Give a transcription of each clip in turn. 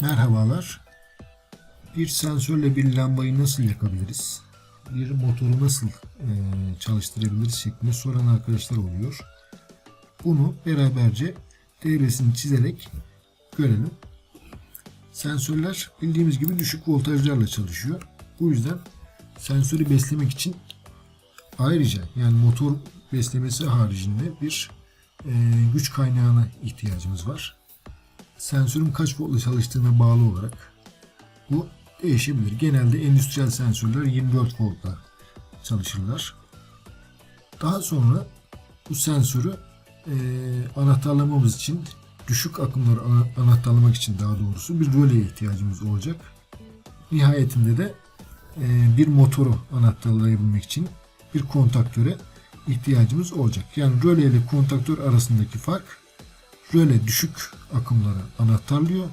Merhabalar. Bir sensörle bir lambayı nasıl yakabiliriz? Bir motoru nasıl e, çalıştırabiliriz şeklinde soran arkadaşlar oluyor. Bunu beraberce devresini çizerek görelim. Sensörler bildiğimiz gibi düşük voltajlarla çalışıyor. Bu yüzden sensörü beslemek için ayrıca yani motor beslemesi haricinde bir e, güç kaynağına ihtiyacımız var sensörün kaç voltla çalıştığına bağlı olarak bu değişebilir. Genelde endüstriyel sensörler 24 voltla çalışırlar. Daha sonra bu sensörü e, anahtarlamamız için düşük akımları ana- anahtarlamak için daha doğrusu bir röleye ihtiyacımız olacak. Nihayetinde de e, bir motoru anahtarlayabilmek için bir kontaktöre ihtiyacımız olacak. Yani röle ile kontaktör arasındaki fark röle düşük akımları anahtarlıyor.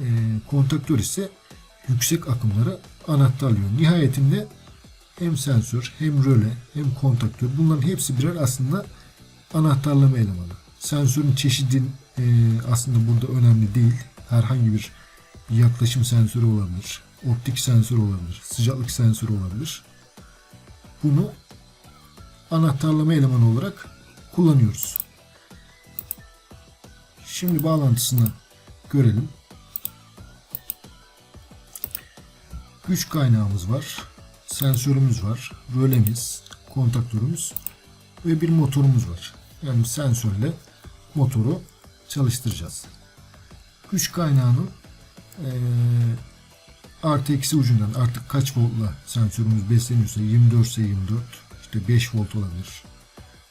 E, kontaktör ise yüksek akımları anahtarlıyor. Nihayetinde hem sensör hem röle hem kontaktör bunların hepsi birer aslında anahtarlama elemanı. Sensörün çeşidi e, aslında burada önemli değil. Herhangi bir yaklaşım sensörü olabilir. Optik sensör olabilir. Sıcaklık sensörü olabilir. Bunu anahtarlama elemanı olarak kullanıyoruz. Şimdi bağlantısını görelim. Güç kaynağımız var. Sensörümüz var. Rölemiz, kontaktörümüz ve bir motorumuz var. Yani sensörle motoru çalıştıracağız. Güç kaynağının eee, artı eksi ucundan artık kaç voltla sensörümüz besleniyorsa 24 ise 24 işte 5 volt olabilir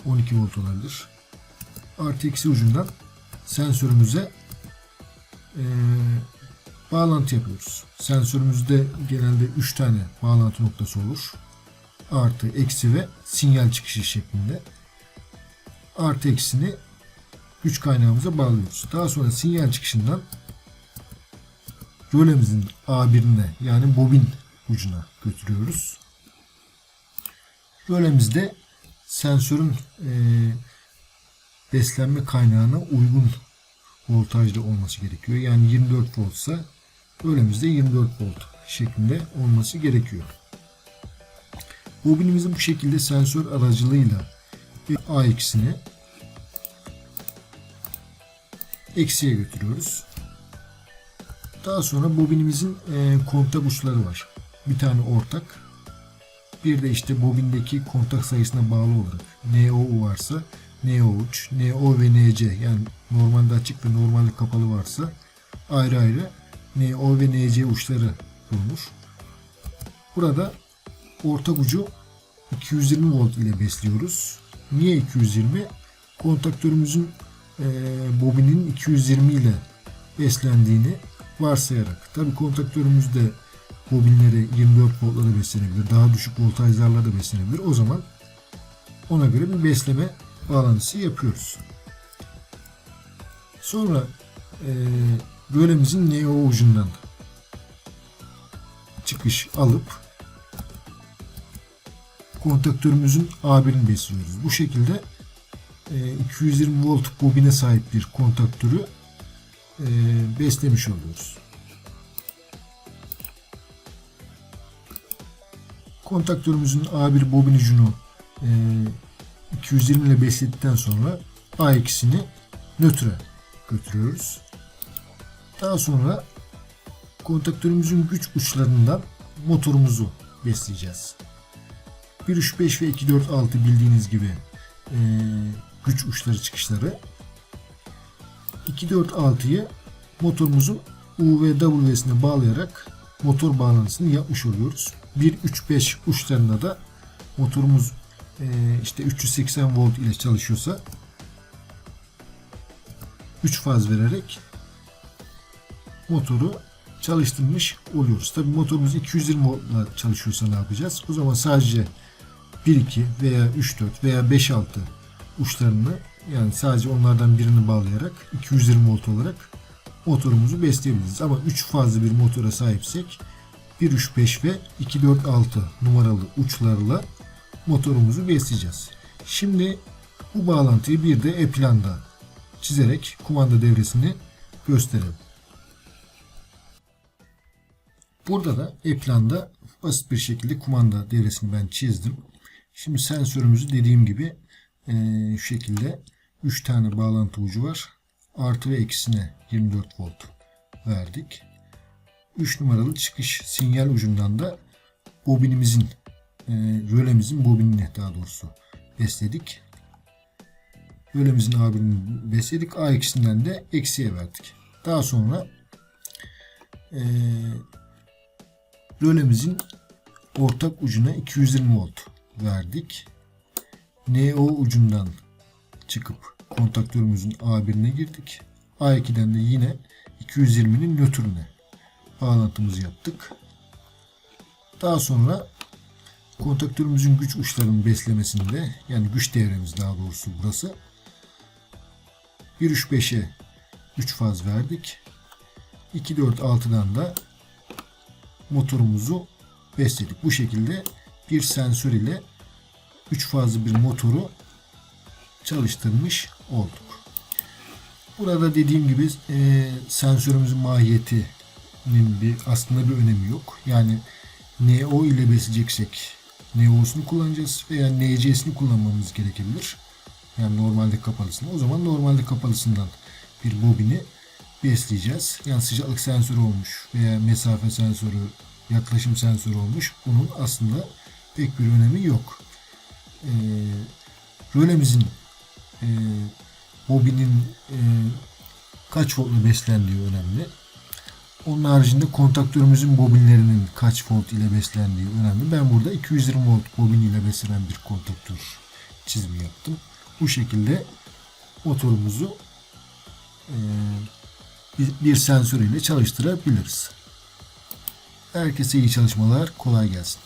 12 volt olabilir artı eksi ucundan sensörümüze eee, bağlantı yapıyoruz. Sensörümüzde genelde 3 tane bağlantı noktası olur. Artı, eksi ve sinyal çıkışı şeklinde. Artı eksini güç kaynağımıza bağlıyoruz. Daha sonra sinyal çıkışından rölemizin A1'ine yani bobin ucuna götürüyoruz. Rölemizde sensörün eee beslenme kaynağına uygun voltajda olması gerekiyor. Yani 24 voltsa bölümümüzde 24 volt şeklinde olması gerekiyor. Bobinimizi bu şekilde sensör aracılığıyla bir A ikisini eksiye götürüyoruz. Daha sonra bobinimizin e, kontak uçları var. Bir tane ortak. Bir de işte bobindeki kontak sayısına bağlı olarak NO varsa NO uç, NO ve NC yani normalde açık ve normalde kapalı varsa ayrı ayrı NO ve NC uçları bulunur. Burada ortak ucu 220 volt ile besliyoruz. Niye 220? Kontaktörümüzün e, bobinin 220 ile beslendiğini varsayarak. Tabi kontaktörümüzde bobinleri 24 voltla da beslenebilir. Daha düşük voltajlarla da beslenebilir. O zaman ona göre bir besleme bağlantısı yapıyoruz. Sonra e, bölemizin NO ucundan çıkış alıp kontaktörümüzün A1'ini besliyoruz. Bu şekilde e, 220 volt bobine sahip bir kontaktörü e, beslemiş oluyoruz. Kontaktörümüzün A1 bobin ucunu e, 220 ile besledikten sonra A ikisini nötre götürüyoruz. Daha sonra kontaktörümüzün güç uçlarından motorumuzu besleyeceğiz. 1 3 5 ve 2 4 6 bildiğiniz gibi e, güç uçları çıkışları. 2 4 6'yı motorumuzun U ve W'sine bağlayarak motor bağlantısını yapmış oluyoruz. 1 3 5 uçlarına da motorumuz işte 380 volt ile çalışıyorsa 3 faz vererek motoru çalıştırmış oluyoruz. Tabi motorumuz 220 voltla çalışıyorsa ne yapacağız? O zaman sadece 1-2 veya 3-4 veya 5-6 uçlarını yani sadece onlardan birini bağlayarak 220 volt olarak motorumuzu besleyebiliriz. Ama 3 fazlı bir motora sahipsek 1, 3, 5 ve 2, 4, 6 numaralı uçlarla motorumuzu besleyeceğiz. Şimdi bu bağlantıyı bir de e-planda çizerek kumanda devresini gösterelim. Burada da ekranda basit bir şekilde kumanda devresini ben çizdim. Şimdi sensörümüzü dediğim gibi eee, şu şekilde 3 tane bağlantı ucu var. Artı ve eksisine 24 volt verdik. 3 numaralı çıkış sinyal ucundan da bobinimizin eee rölemizin bobinini daha doğrusu besledik. Rölemizin abini besledik. A ikisinden de eksiye verdik. Daha sonra eee rölemizin ortak ucuna 220 volt verdik. NO ucundan çıkıp kontaktörümüzün A1'ine girdik. A2'den de yine 220'nin nötrüne bağlantımızı yaptık. Daha sonra kontaktörümüzün güç uçlarının beslemesinde yani güç devremiz daha doğrusu burası 1.3.5'e 3 faz verdik. 2.4.6'dan da motorumuzu besledik. Bu şekilde bir sensör ile 3 fazlı bir motoru çalıştırmış olduk. Burada dediğim gibi e, sensörümüzün mahiyetinin bir aslında bir önemi yok. Yani NO ile besleyeceksek NO'sunu kullanacağız veya NC'sini kullanmamız gerekebilir. Yani normalde kapalısını. O zaman normalde kapalısından bir bobini besleyeceğiz. Yani sıcaklık sensörü olmuş veya mesafe sensörü, yaklaşım sensörü olmuş. Bunun aslında pek bir önemi yok. Ee, rölemizin e, bobinin e, kaç voltla beslendiği önemli. Onun haricinde kontaktörümüzün bobinlerinin kaç volt ile beslendiği önemli. Ben burada 220 volt bobin ile beslenen bir kontaktör çizimi yaptım. Bu şekilde motorumuzu e, bir, sensör ile çalıştırabiliriz. Herkese iyi çalışmalar, kolay gelsin.